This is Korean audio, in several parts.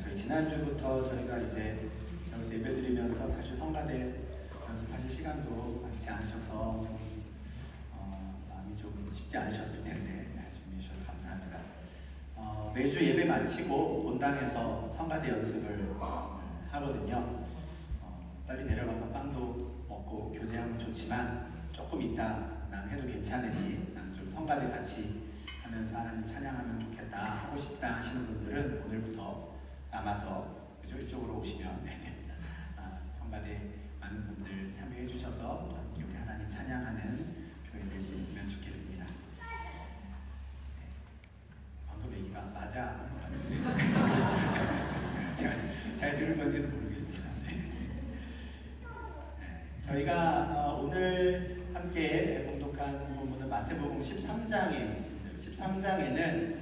저희 지난주부터 저희가 이제 여기서 예배 드리면서 사실 성가대 연습하실 시간도 많지 않으셔서 좀, 어, 마음이 좀 쉽지 않으셨을 텐데 잘 준비해 주셔서 감사합니다. 어, 매주 예배 마치고 본당에서 성가대 연습을 하거든요. 어, 빨리 내려가서 빵도 먹고 교제하면 좋지만 조금 있다 난 해도 괜찮으니 난 좀 성가대 같이 하면서 하나님 찬양하면 좋겠다 하고 싶다 하시는 분들은 오늘부터 남아서 그죠 이쪽으로 오시면 아, 성가대 많은 분들 참여해 주셔서 함께 우리 하나님 찬양하는 교회 될 수 있으면 좋겠습니다. 네. 방금 얘기가 맞아 하는 것 같은데 제가 잘 들은 건지는 모르겠습니다. 네. 네. 저희가 어, 오늘 함께 봉독한 본문은 마태복음 13장에 있습니다. 13장에는 어,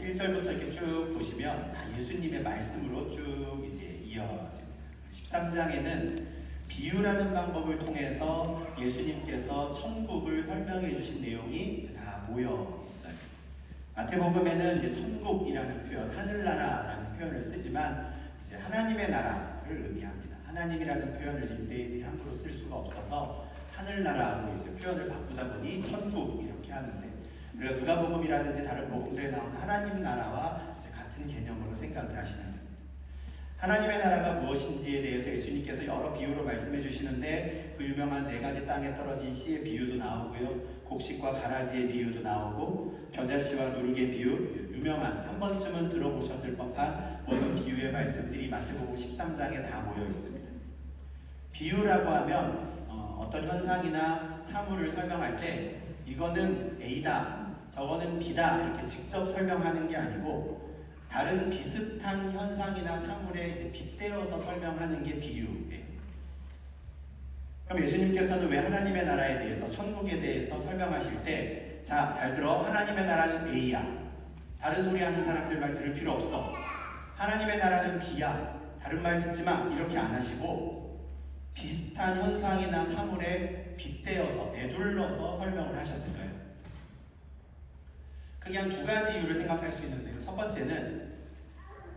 1절부터 이렇게 쭉 보시면 다 예수님의 말씀으로 쭉 이제 이어집니다. 13장에는 비유라는 방법을 통해서 예수님께서 천국을 설명해 주신 내용이 이제 다 모여 있어요. 마태복음에는 이제 천국이라는 표현, 하늘나라라는 표현을 쓰지만 이제 하나님의 나라를 의미합니다. 하나님이라는 표현을 유대인들이 함부로 쓸 수가 없어서 하늘나라로 이제 표현을 바꾸다 보니 천국 이렇게 하는데 우리가 누가복음이라든지 다른 복음서에 나오는 하나님 나라와 같은 개념으로 생각을 하시면 됩니다. 하나님의 나라가 무엇인지에 대해서 예수님께서 여러 비유로 말씀해 주시는데 그 유명한 네 가지 땅에 떨어진 씨의 비유도 나오고요. 곡식과 가라지의 비유도 나오고 겨자씨와 누룩의 비유 유명한 한 번쯤은 들어보셨을 법한 모든 비유의 말씀들이 마태복음 13장에 다 모여 있습니다. 비유라고 하면 어, 떤 현상이나 사물을 설명할 때 이거는 A다, 저거는 B다 이렇게 직접 설명하는 게 아니고 다른 비슷한 현상이나 사물에 이제 빗대어서 설명하는 게 비유예요. 그럼 예수님께서는 왜 하나님의 나라에 대해서 천국에 대해서 설명하실 때, 자, 잘 들어. 하나님의 나라는 A야. 다른 소리 하는 사람들 말 들을 필요 없어. 하나님의 나라는 B야. 다른 말 듣지 마. 이렇게 안 하시고, 비슷한 현상이나 사물에 빗대어서, 애둘러서 설명을 하셨을까요? 한두 가지 이유를 생각할 수 있는데요. 첫 번째는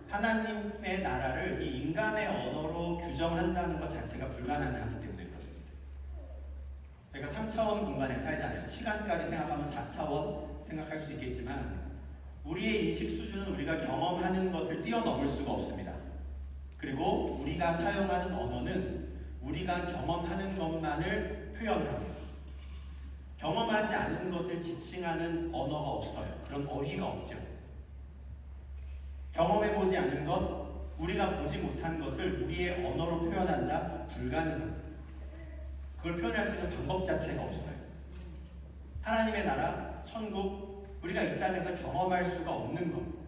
하나님의 나라를 이 인간의 언어로 규정한다는 것 자체가 불가능하기 때문에 그렇습니다. 저희가 3차원 공간에 살잖아요. 시간까지 생각하면 4차원 생각할 수 있겠지만 우리의 인식 수준은 우리가 경험하는 것을 뛰어넘을 수가 없습니다. 그리고 우리가 사용하는 언어는 우리가 경험하는 것만을 표현합니다. 경험하지 않은 것을 지칭하는 언어가 없어요. 그런 어휘가 없죠. 경험해보지 않은 것, 우리가 보지 못한 것을 우리의 언어로 표현한다? 불가능합니다. 그걸 표현할 수 있는 방법 자체가 없어요. 하나님의 나라, 천국, 우리가 이 땅에서 경험할 수가 없는 겁니다.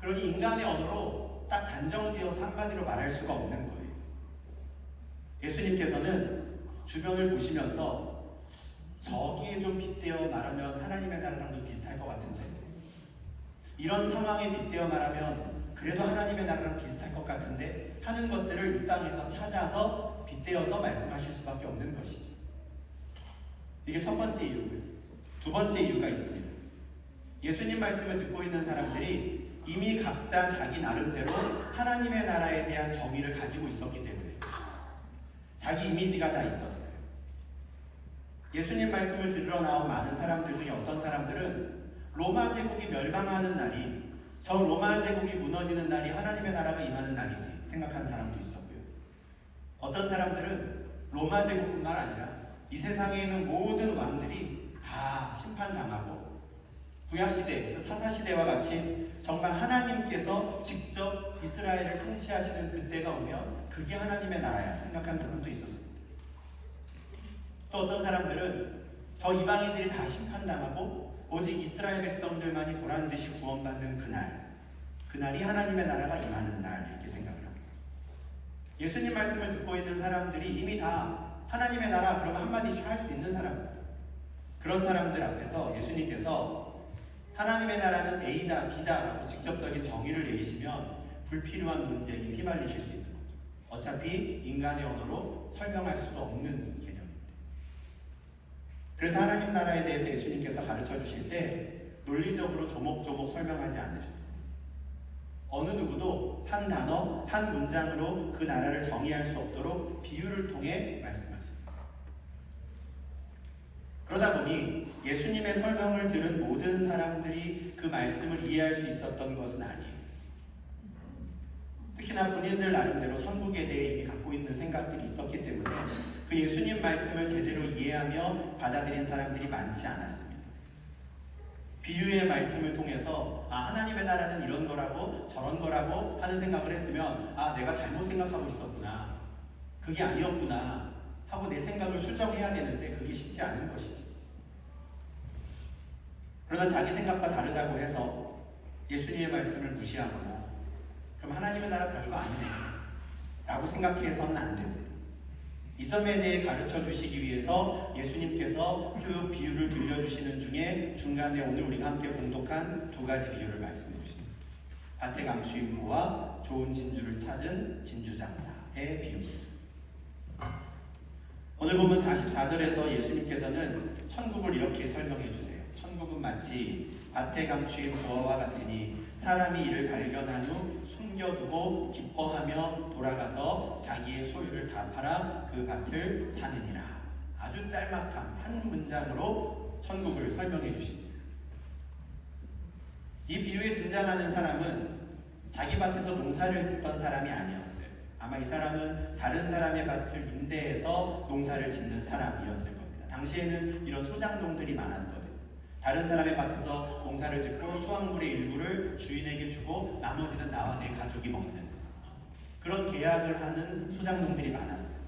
그러니 인간의 언어로 딱 단정지어서 한마디로 말할 수가 없는 거예요. 예수님께서는 주변을 보시면서 저기에 좀 빗대어 말하면 하나님의 나라랑 좀 비슷할 것 같은데 이런 상황에 빗대어 말하면 그래도 하나님의 나라랑 비슷할 것 같은데 하는 것들을 이 땅에서 찾아서 빗대어서 말씀하실 수밖에 없는 것이죠. 이게 첫 번째 이유고요. 두 번째 이유가 있습니다. 예수님 말씀을 듣고 있는 사람들이 이미 각자 자기 나름대로 하나님의 나라에 대한 정의를 가지고 있었기 때문에 자기 이미지가 다 있었어요. 예수님 말씀을 들으러 나온 많은 사람들 중에 어떤 사람들은 로마 제국이 멸망하는 날이 저 로마 제국이 무너지는 날이 하나님의 나라가 임하는 날이지 생각하는 사람도 있었고요. 어떤 사람들은 로마 제국뿐만 아니라 이 세상에 있는 모든 왕들이 다 심판당하고 구약시대, 그 사사시대와 같이 정말 하나님께서 직접 이스라엘을 통치하시는 그때가 오면 그게 하나님의 나라야 생각하는 사람도 있었습니다. 또 어떤 사람들은 저 이방인들이 다 심판당하고 오직 이스라엘 백성들만이 보란 듯이 구원받는 그날, 그날이 하나님의 나라가 임하는 날 이렇게 생각을 합니다. 예수님 말씀을 듣고 있는 사람들이 이미 다 하나님의 나라 그러면 한마디씩 할 수 있는 사람들. 그런 사람들 앞에서 예수님께서 하나님의 나라는 A다, B다라고 직접적인 정의를 내리시면 불필요한 논쟁이 휘말리실 수 있는 거죠. 어차피 인간의 언어로 설명할 수가 없는. 그래서 하나님 나라에 대해서 예수님께서 가르쳐 주실 때 논리적으로 조목조목 설명하지 않으셨어요. 어느 누구도 한 단어, 한 문장으로 그 나라를 정의할 수 없도록 비유를 통해 말씀하십니다. 그러다 보니 예수님의 설명을 들은 모든 사람들이 그 말씀을 이해할 수 있었던 것은 아니에요. 특히나 본인들 나름대로 천국에 대해 이미 갖고 있는 생각들이 있었기 때문에 그 예수님 말씀을 제대로 이해하며 받아들인 사람들이 많지 않았습니다. 비유의 말씀을 통해서 아 하나님의 나라는 이런 거라고 저런 거라고 하는 생각을 했으면 아 내가 잘못 생각하고 있었구나 그게 아니었구나 하고 내 생각을 수정해야 되는데 그게 쉽지 않은 것이죠. 그러나 자기 생각과 다르다고 해서 예수님의 말씀을 무시하거나 그럼 하나님의 나라 별거 아니네 라고 생각해서는 안 됩니다. 이 점에 대해 가르쳐 주시기 위해서 예수님께서 쭉 비유를 들려주시는 중에 중간에 오늘 우리가 함께 공독한 두 가지 비유를 말씀해 주십니다. 밭에 감추인 보와 좋은 진주를 찾은 진주장사의 비유입니다. 오늘 보면 44절에서 예수님께서는 천국을 이렇게 설명해 주세요. 천국은 마치 밭에 감추인 보화와 같으니 사람이 이를 발견한 후 숨겨두고 기뻐하며 돌아가서 자기의 소유를 다 팔아 그 밭을 사느니라. 아주 짤막한 한 문장으로 천국을 설명해 주십니다. 이 비유에 등장하는 사람은 자기 밭에서 농사를 짓던 사람이 아니었어요. 아마 이 사람은 다른 사람의 밭을 임대해서 농사를 짓는 사람이었을 겁니다. 당시에는 이런 소장농들이 많았거든요. 다른 사람의 밭에서 농사를 짓고 수확물의 일부를 주인에게 주고 나머지는 나와 내 가족이 먹는 그런 계약을 하는 소장농들이 많았어요.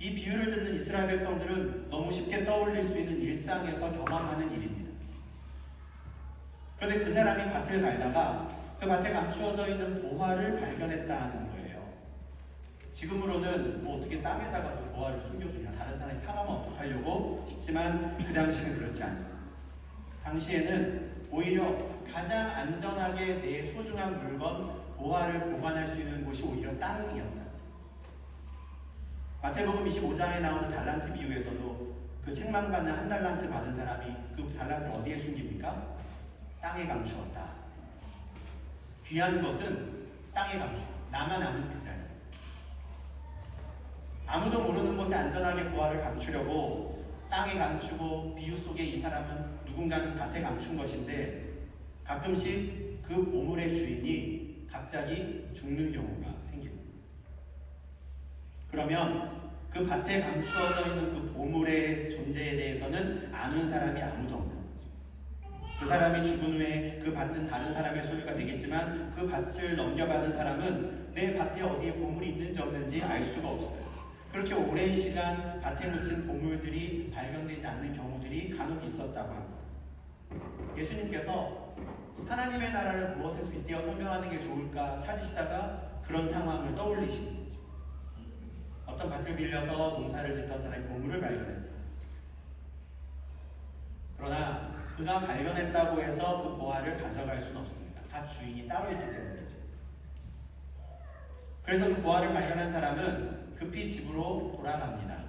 이 비유를 듣는 이스라엘 백성들은 너무 쉽게 떠올릴 수 있는 일상에서 경험하는 일입니다. 그런데 그 사람이 밭을 갈다가 그 밭에 감추어져 있는 보화를 발견했다는 거예요. 지금으로는 뭐 어떻게 땅에다가 그 보화를 숨겨두냐, 다른 사람이 파가면 어떡하려고 싶지만 그 당시는 그렇지 않습니다. 당시에는 오히려 가장 안전하게 내 소중한 물건, 보화를 보관할 수 있는 곳이 오히려 땅이었다. 마태복음 25장에 나오는 달란트 비유에서도 그 책망받는 한 달란트 받은 사람이 그 달란트를 어디에 숨깁니까? 땅에 감추었다. 귀한 것은 땅에 감추. 나만 아는 그 자리. 아무도 모르는 곳에 안전하게 보화를 감추려고 땅에 감추고 비유 속에 이 사람은 누군가는 밭에 감춘 것인데 가끔씩 그 보물의 주인이 갑자기 죽는 경우가 생깁니다. 그러면 그 밭에 감추어져 있는 그 보물의 존재에 대해서는 아는 사람이 아무도 없는 거죠. 그 사람이 죽은 후에 그 밭은 다른 사람의 소유가 되겠지만 그 밭을 넘겨받은 사람은 내 밭에 어디에 보물이 있는지 없는지 알 수가 없어요. 그렇게 오랜 시간 밭에 묻힌 보물들이 발견되지 않는 경우들이 간혹 있었다고 합니다. 예수님께서 하나님의 나라를 무엇에서 빗대어 설명하는 게 좋을까 찾으시다가 그런 상황을 떠올리시는 거죠. 어떤 밭을 빌려서 농사를 짓던 사람이 보물을 발견했다. 그러나 그가 발견했다고 해서 그 보화를 가져갈 수는 없습니다. 밭 주인이 따로 있기 때문이죠. 그래서 그 보화를 발견한 사람은 급히 집으로 돌아갑니다.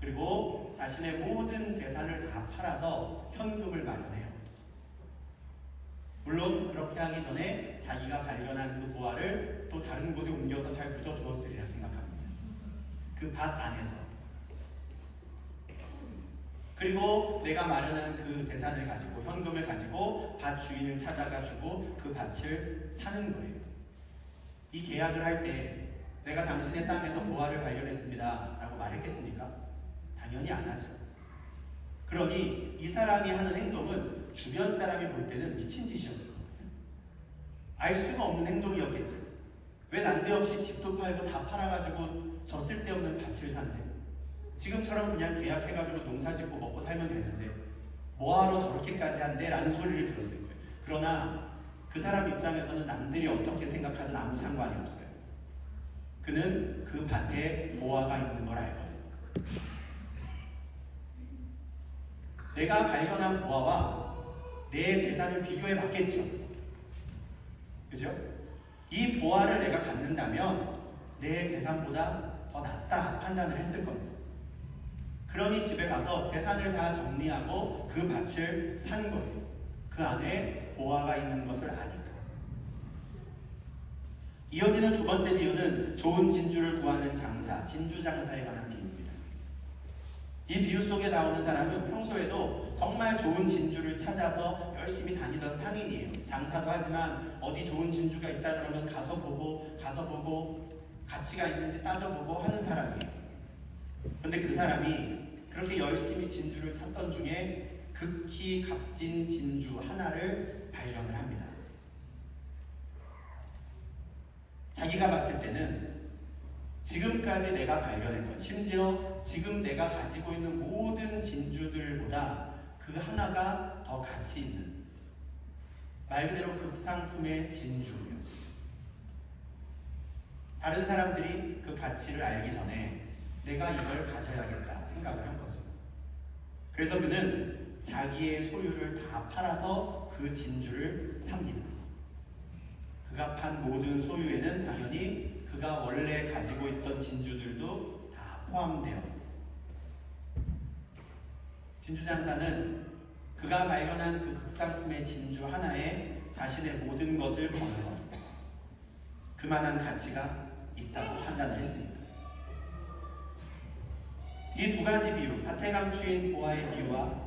그리고 자신의 모든 재산을 다 팔아서 현금을 마련해요. 물론 그렇게 하기 전에 자기가 발견한 그 보화를 또 다른 곳에 옮겨서 잘 묻어 두었으리라 생각합니다. 그 밭 안에서. 그리고 내가 마련한 그 재산을 가지고 현금을 가지고 밭 주인을 찾아가 주고 그 밭을 사는 거예요. 이 계약을 할 때 내가 당신의 땅에서 보화를 발견했습니다. 라고 말했겠습니까? 당연히 안 하죠. 그러니 이 사람이 하는 행동은 주변 사람이 볼 때는 미친 짓이었을 겁니다. 알 수가 없는 행동이었겠죠. 왜 난데없이 집도 팔고 다 팔아가지고 저 쓸데없는 밭을 산대? 지금처럼 그냥 계약해가지고 농사 짓고 먹고 살면 되는데 뭐하러 저렇게까지 한대? 라는 소리를 들었을 거예요. 그러나 그 사람 입장에서는 남들이 어떻게 생각하든 아무 상관이 없어요. 그는 그 밭에 보화가 있는 걸 알거든요. 내가 발견한 보화와 내 재산을 비교해 봤겠죠. 그죠? 이 보화를 내가 갖는다면 내 재산보다 더 낫다 판단을 했을 겁니다. 그러니 집에 가서 재산을 다 정리하고 그 밭을 산 거예요. 그 안에 보화가 있는 것을 아니까. 이어지는 두 번째 비유는 좋은 진주를 구하는 장사, 진주 장사에 관한. 이 비유 속에 나오는 사람은 평소에도 정말 좋은 진주를 찾아서 열심히 다니던 상인이에요. 장사도 하지만 어디 좋은 진주가 있다 그러면 가서 보고 가서 보고 가치가 있는지 따져보고 하는 사람이에요. 그런데 그 사람이 그렇게 열심히 진주를 찾던 중에 극히 값진 진주 하나를 발견을 합니다. 자기가 봤을 때는 지금까지 내가 발견했던 심지어 지금 내가 가지고 있는 모든 진주들보다 그 하나가 더 가치 있는 말 그대로 극상품의 진주였습니다. 다른 사람들이 그 가치를 알기 전에 내가 이걸 가져야겠다 생각을 한 거죠. 그래서 그는 자기의 소유를 다 팔아서 그 진주를 삽니다. 그가 판 모든 소유에는 당연히 그가 원래 가지고 있던 진주들도 다 포함되었어요. 진주 장사는 그가 발견한 그 극상품의 진주 하나에 자신의 모든 것을 거는 겁니다. 그만한 가치가 있다고 판단을 했습니다. 이 두 가지 비유, 주인 보아의 비유와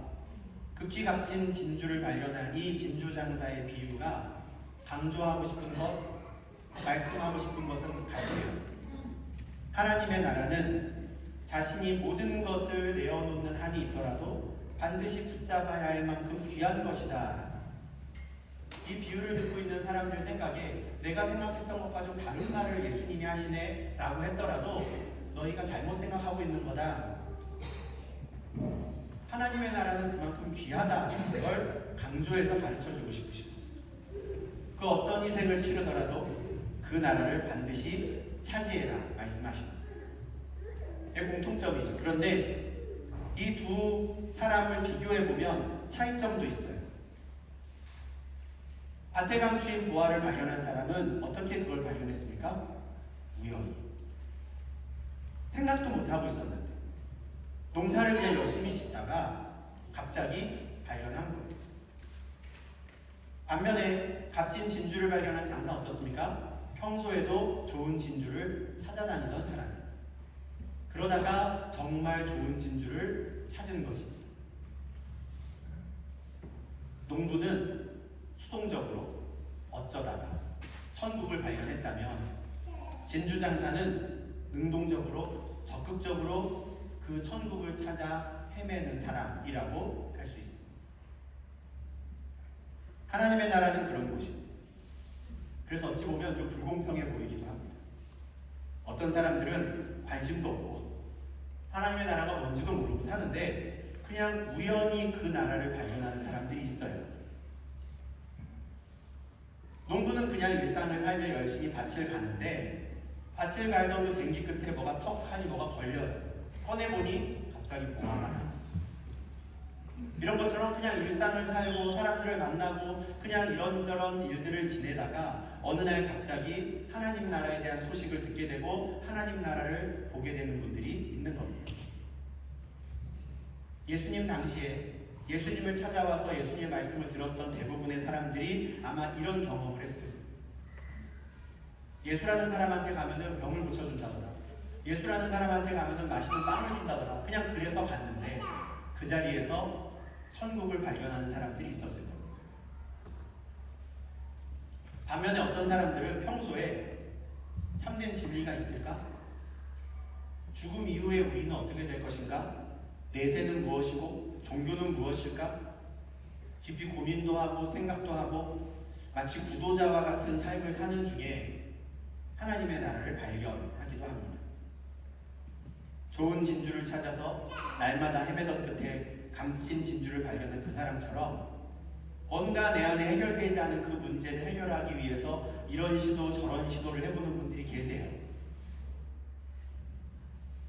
극히 값진 진주를 발견한 이 진주 장사의 비유가 강조하고 싶은 것, 말씀하고 싶은 것은 같아요. 하나님의 나라는 자신이 모든 것을 내어놓는 한이 있더라도 반드시 붙잡아야 할 만큼 귀한 것이다. 이 비유를 듣고 있는 사람들 생각에 내가 생각했던 것과 좀 다른 말을 예수님이 하시네 라고 했더라도 너희가 잘못 생각하고 있는 거다. 하나님의 나라는 그만큼 귀하다는 걸 강조해서 가르쳐 주고 싶으신 거죠. 그 어떤 희생을 치르더라도 그 나라를 반드시 차지해라 말씀하십니다. 의 공통점이죠. 그런데 이 두 사람을 비교해 보면 차이점도 있어요. 감추인 보화를 발견한 사람은 어떻게 그걸 발견했습니까? 우연히. 생각도 못 하고 있었는데 농사를 그냥 열심히 짓다가 갑자기 발견한 거예요. 반면에 값진 진주를 발견한 장사 어떻습니까? 평소에도 좋은 진주를 찾아다니던 사람이었어요. 그러다가 정말 좋은 진주를 찾은 것이죠. 농부는 수동적으로 어쩌다가 천국을 발견했다면 진주 장사는 능동적으로 적극적으로 그 천국을 찾아 헤매는 사람이라고 할 수 있습니다. 하나님의 나라는 그런 곳입니다. 그래서 어찌 보면 좀 불공평해 보이기도 합니다. 어떤 사람들은 관심도 없고 하나님의 나라가 뭔지도 모르고 사는데 그냥 우연히 그 나라를 발견하는 사람들이 있어요. 농부는 그냥 일상을 살며 열심히 밭을 가는데 밭을 갈던 그 쟁기 끝에 뭐가 턱하니 뭐가 걸려요. 꺼내보니 갑자기 봉화가 나. 이런 것처럼 그냥 일상을 살고 사람들을 만나고 그냥 이런저런 일들을 지내다가 어느 날 갑자기 하나님 나라에 대한 소식을 듣게 되고 하나님 나라를 보게 되는 분들이 있는 겁니다. 예수님 당시에 예수님을 찾아와서 예수님의 말씀을 들었던 대부분의 사람들이 아마 이런 경험을 했어요. 예수라는 사람한테 가면은 병을 고쳐준다더라. 예수라는 사람한테 가면은 맛있는 빵을 준다더라. 그냥 그래서 갔는데 그 자리에서 천국을 발견하는 사람들이 있었을 겁니다. 반면에 어떤 사람들은 평소에 참된 진리가 있을까? 죽음 이후에 우리는 어떻게 될 것인가? 내세는 무엇이고 종교는 무엇일까? 깊이 고민도 하고 생각도 하고 마치 구도자와 같은 삶을 사는 중에 하나님의 나라를 발견하기도 합니다. 좋은 진주를 찾아서 날마다 헤매던 끝에 감친 진주를 발견한 그 사람처럼 뭔가 내 안에 해결되지 않은 그 문제를 해결하기 위해서 이런 시도 저런 시도를 해보는 분들이 계세요.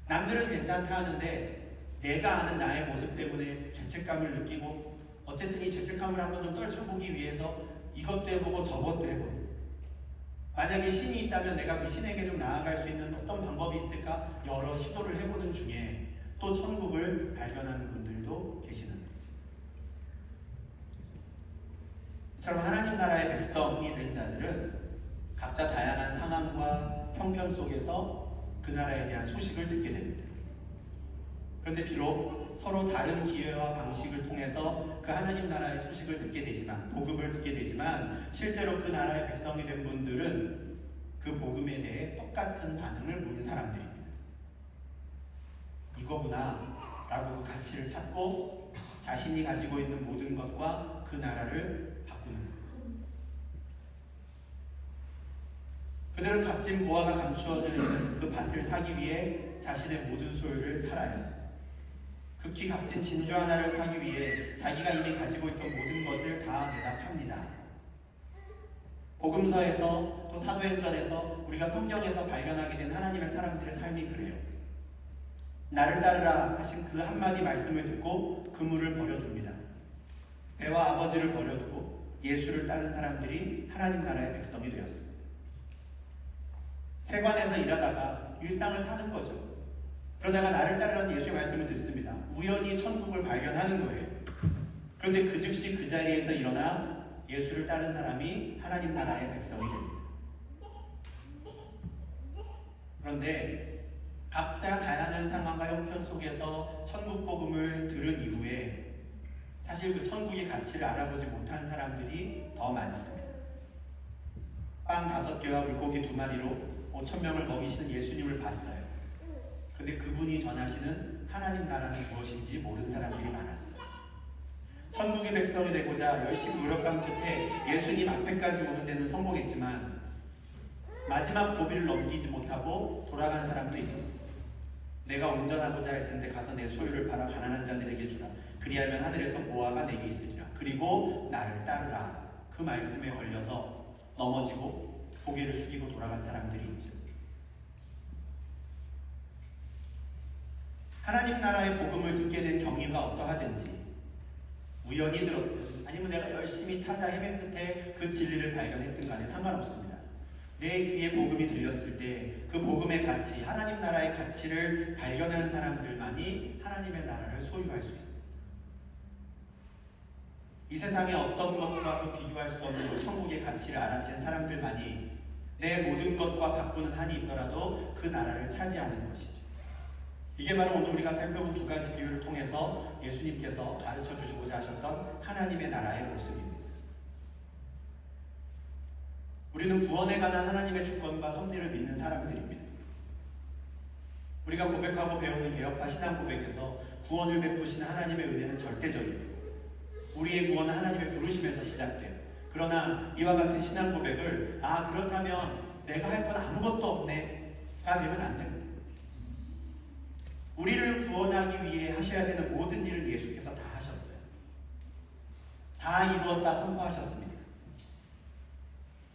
남들은 괜찮다 하는데 내가 아는 나의 모습 때문에 죄책감을 느끼고 어쨌든 이 죄책감을 한번 좀 떨쳐보기 위해서 이것도 해보고 저것도 해보고 만약에 신이 있다면 내가 그 신에게 좀 나아갈 수 있는 어떤 방법이 있을까 여러 시도를 해보는 중에 또 천국을 발견하는 분들도 계시는 거죠. 처럼 하나님 나라의 백성이 된 자들은 각자 다양한 상황과 형편 속에서 그 나라에 대한 소식을 듣게 됩니다. 그런데 비록 서로 다른 기회와 방식을 통해서 그 하나님 나라의 소식을 듣게 되지만, 복음을 듣게 되지만, 실제로 그 나라의 백성이 된 분들은 그 복음에 대해 똑같은 반응을 보인 사람들입니다. 이거구나, 라고 그 가치를 찾고 자신이 가지고 있는 모든 것과 그 나라를 바꾸는 것. 그들은 값진 보화가 감추어져 있는 그 밭을 사기 위해 자신의 모든 소유를 팔아요. 극히 값진 진주 하나를 사기 위해 자기가 이미 가지고 있던 모든 것을 다 내다 팝니다. 복음서에서 또 사도행전에서 우리가 성경에서 발견하게 된 하나님의 사람들의 삶이 그래요. 나를 따르라 하신 그 한마디 말씀을 듣고 그물을 버려둡니다. 배와 아버지를 버려두고 예수를 따른 사람들이 하나님 나라의 백성이 되었습니다. 세관에서 일하다가 일상을 사는 거죠. 그러다가 나를 따르라는 예수의 말씀을 듣습니다. 우연히 천국을 발견하는 거예요. 그런데 그 즉시 그 자리에서 일어나 예수를 따른 사람이 하나님 나라의 백성이 됩니다. 그런데 각자 다양한 상황과 형편 속에서 천국 복음을 들은 이후에 사실 그 천국의 가치를 알아보지 못한 사람들이 더 많습니다. 빵 다섯 개와 물고기 두 마리로 5천 명을 먹이시는 예수님을 봤어요. 근데 그분이 전하시는 하나님 나라는 무엇인지 모르는 사람들이 많았어요. 천국의 백성이 되고자 열심히 노력한 끝에 예수님 앞에까지 오는 데는 성공했지만 마지막 고비를 넘기지 못하고 돌아간 사람도 있었습니다. 내가 온전하고자 할 텐데 가서 내 소유를 팔아 가난한 자들에게 주라. 그리하면 하늘에서 보아가 내게 있으리라. 그리고 나를 따르라. 그 말씀에 걸려서 넘어지고 고개를 숙이고 돌아간 사람들이 있죠. 하나님 나라의 복음을 듣게 된 경위가 어떠하든지 우연히 들었든 아니면 내가 열심히 찾아 헤맨 끝에 그 진리를 발견했든 간에 상관없습니다. 내 귀에 복음이 들렸을 때 그 복음의 가치, 하나님 나라의 가치를 발견한 사람들만이 하나님의 나라를 소유할 수 있습니다. 이 세상의 어떤 것과도 비교할 수 없는 그 천국의 가치를 알아챈 사람들만이 내 모든 것과 바꾸는 한이 있더라도 그 나라를 차지하는 것이죠. 이게 바로 오늘 우리가 살펴본 두 가지 비유를 통해서 예수님께서 가르쳐 주시고자 하셨던 하나님의 나라의 모습입니다. 우리는 구원에 관한 하나님의 주권과 섭리를 믿는 사람들입니다. 우리가 고백하고 배우는 개혁파 신앙 고백에서 구원을 베푸신 하나님의 은혜는 절대적입니다. 우리의 구원은 하나님의 부르심에서 시작돼요. 그러나 이와 같은 신앙 고백을 아 그렇다면 내가 할 건 아무것도 없네가 되면 안 됩니다. 우리를 구원하기 위해 하셔야 되는 모든 일을 예수께서 다 하셨어요. 다 이루었다 선포하셨습니다.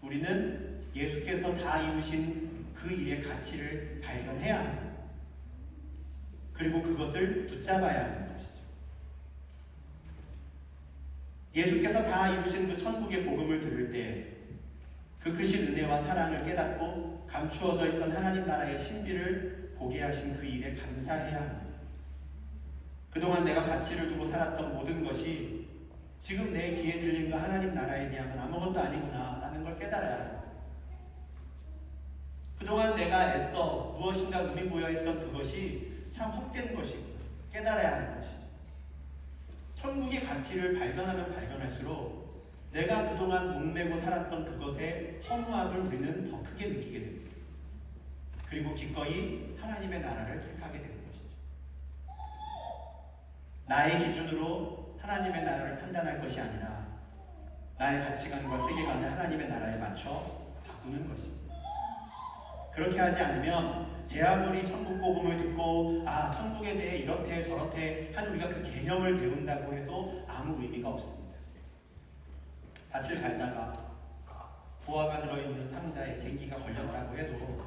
우리는 예수께서 다 이루신 그 일의 가치를 발견해야 합니다. 그리고 그것을 붙잡아야 하는 것이죠. 예수께서 다 이루신 그 천국의 복음을 들을 때 그 크신 은혜와 사랑을 깨닫고 감추어져 있던 하나님 나라의 신비를 보게 하신 그 일에 감사해야 합니다. 그동안 내가 가치를 두고 살았던 모든 것이 지금 내 귀에 들린 그 하나님 나라에 비하면 아무것도 아니구나 걸 깨달아야 합니다. 그동안 내가 애써 무엇인가 의미 부여했던 그것이 참 헛된 것이고 깨달아야 하는 것이죠. 천국의 가치를 발견하면 발견할수록 내가 그동안 목매고 살았던 그것의 허무함을 우리는 더 크게 느끼게 됩니다. 그리고 기꺼이 하나님의 나라를 택하게 되는 것이죠. 나의 기준으로 하나님의 나라를 판단할 것이 아니라 나의 가치관과 세계관을 하나님의 나라에 맞춰 바꾸는 것입니다. 그렇게 하지 않으면 제 아무리 천국 복음을 듣고 아 천국에 대해 이렇대 저렇대 하는 우리가 그 개념을 배운다고 해도 아무 의미가 없습니다. 밭을 갈다가 보화가 들어있는 상자에 쟁기가 걸렸다고 해도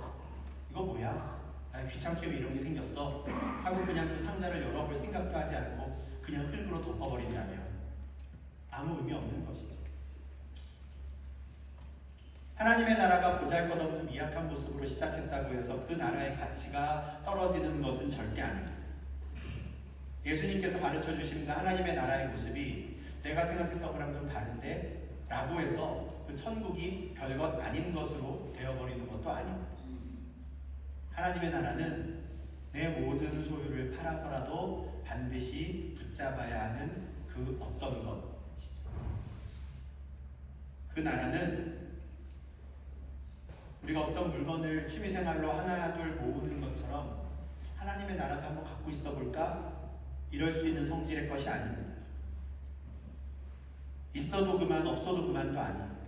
이거 뭐야? 아 귀찮게 왜 이런 게 생겼어? 하고 그냥 그 상자를 열어볼 생각도 하지 않고 그냥 흙으로 덮어버린다면 아무 의미 없는 것이죠. 하나님의 나라가 보잘것없는 미약한 모습으로 시작했다고 해서 그 나라의 가치가 떨어지는 것은 절대 아닙니다. 예수님께서 가르쳐 주신 그 하나님의 나라의 모습이 내가 생각했던 거랑 좀 다른데 라고 해서 그 천국이 별것 아닌 것으로 되어버리는 것도 아닙니다. 하나님의 나라는 내 모든 소유를 팔아서라도 반드시 붙잡아야 하는 그 어떤 것이죠. 그 나라는 우리가 어떤 물건을 취미생활로 하나 둘 모으는 것처럼 하나님의 나라도 한번 갖고 있어 볼까? 이럴 수 있는 성질의 것이 아닙니다. 있어도 그만 없어도 그만도 아니에요.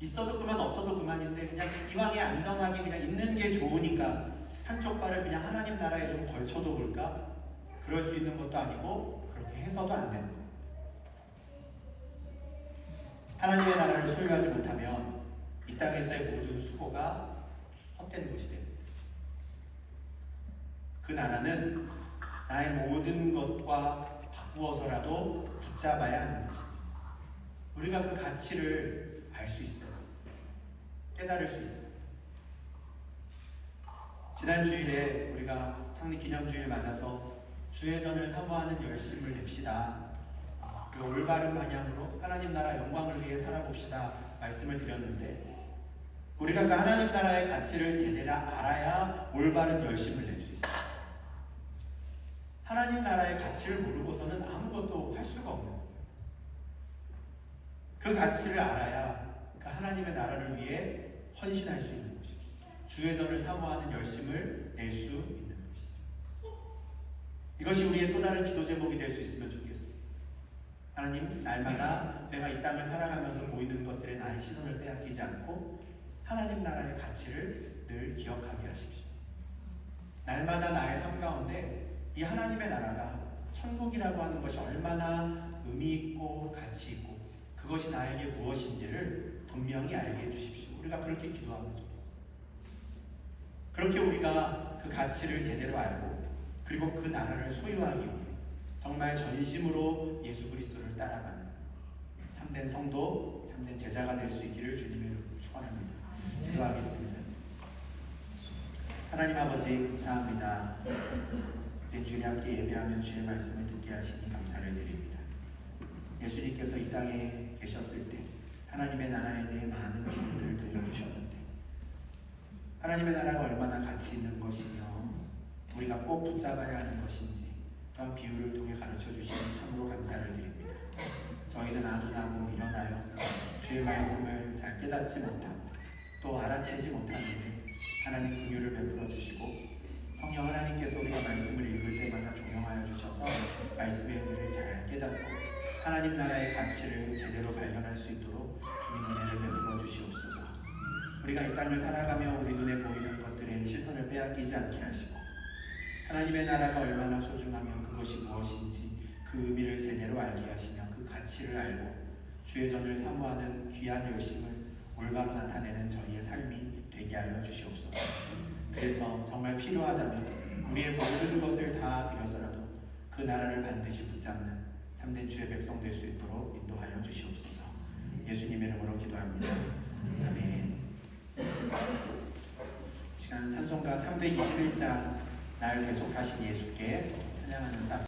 있어도 그만 없어도 그만인데 그냥 이왕에 안전하게 그냥 있는 게 좋으니까 한쪽 발을 그냥 하나님 나라에 좀 걸쳐도 볼까? 그럴 수 있는 것도 아니고 그렇게 해서도 안 되는 거예요. 하나님의 나라를 소유하지 못하면 이 땅에서의 모든 수고가 헛된 것이 됩니다. 그 나라는 나의 모든 것과 바꾸어서라도 붙잡아야 하는 것이죠. 우리가 그 가치를 알 수 있어요. 깨달을 수 있어요. 지난 주일에 우리가 창립 기념주일 맞아서 주회전을 사모하는 열심을 냅시다. 그 올바른 방향으로 하나님 나라 영광을 위해 살아봅시다. 말씀을 드렸는데 우리가 그 하나님 나라의 가치를 제대로 알아야 올바른 열심을 낼 수 있어요. 하나님 나라의 가치를 모르고서는 아무것도 할 수가 없는. 그 가치를 알아야 그 하나님의 나라를 위해 헌신할 수 있는 것이죠. 주회전을 사모하는 열심을 낼 수 있는 것이죠. 이것이 우리의 또 다른 기도 제목이 될 수 있으면 좋겠습니다. 하나님, 날마다 내가 이 땅을 살아가면서 보이는 것들에 나의 시선을 빼앗기지 않고 하나님 나라의 가치를 늘 기억하게 하십시오. 날마다 나의 삶 가운데 이 하나님의 나라가 천국이라고 하는 것이 얼마나 의미 있고 가치 있고 그것이 나에게 무엇인지를 분명히 알게 해주십시오. 우리가 그렇게 기도하면 좋겠어요. 그렇게 우리가 그 가치를 제대로 알고 그리고 그 나라를 소유하기 위해 정말 전심으로 예수 그리스도를 따라가는 참된 성도, 참된 제자가 될 수 있기를 주님의 축원합니다. 기도하겠습니다. 하나님 아버지 감사합니다. 된 주일 함께 예배하며 주의 말씀을 듣게 하시니 감사를 드립니다. 예수님께서 이 땅에 계셨을 때 하나님의 나라에 대해 많은 비밀들을 들려주셨는데 하나님의 나라가 얼마나 가치 있는 것이며 우리가 꼭 붙잡아야 하는 것인지 또한 비유를 통해 가르쳐 주시니 참으로 감사를 드립니다. 저희는 아둔하고 일어나요 주의 말씀을 잘 깨닫지 못하고 또 알아채지 못하는데 하나님 긍휼을 베풀어 주시고 성령 하나님께서 우리가 말씀을 읽을 때마다 조명하여 주셔서 말씀의 의미를 잘 깨닫고 하나님 나라의 가치를 제대로 발견할 수 있도록 주님 은혜를 베풀어 주시옵소서. 우리가 이 땅을 살아가며 우리 눈에 보이는 것들에 시선을 빼앗기지 않게 하시고 하나님의 나라가 얼마나 소중하며 그것이 무엇인지 그 의미를 제대로 알게 하시며 그 가치를 알고 주의 전을 사모하는 귀한 열심을 올바로 나타내는 저희의 삶이 되게 하여 주시옵소서. 그래서 정말 필요하다면 우리의 모든 것을 다 드려서라도 그 나라를 반드시 붙잡는 참된 주의 백성 될 수 있도록 인도하여 주시옵소서. 예수님의 이름으로 기도합니다. 아멘. 시간 찬송가 321장 날 계속하신 예수께 찬양하는 삶.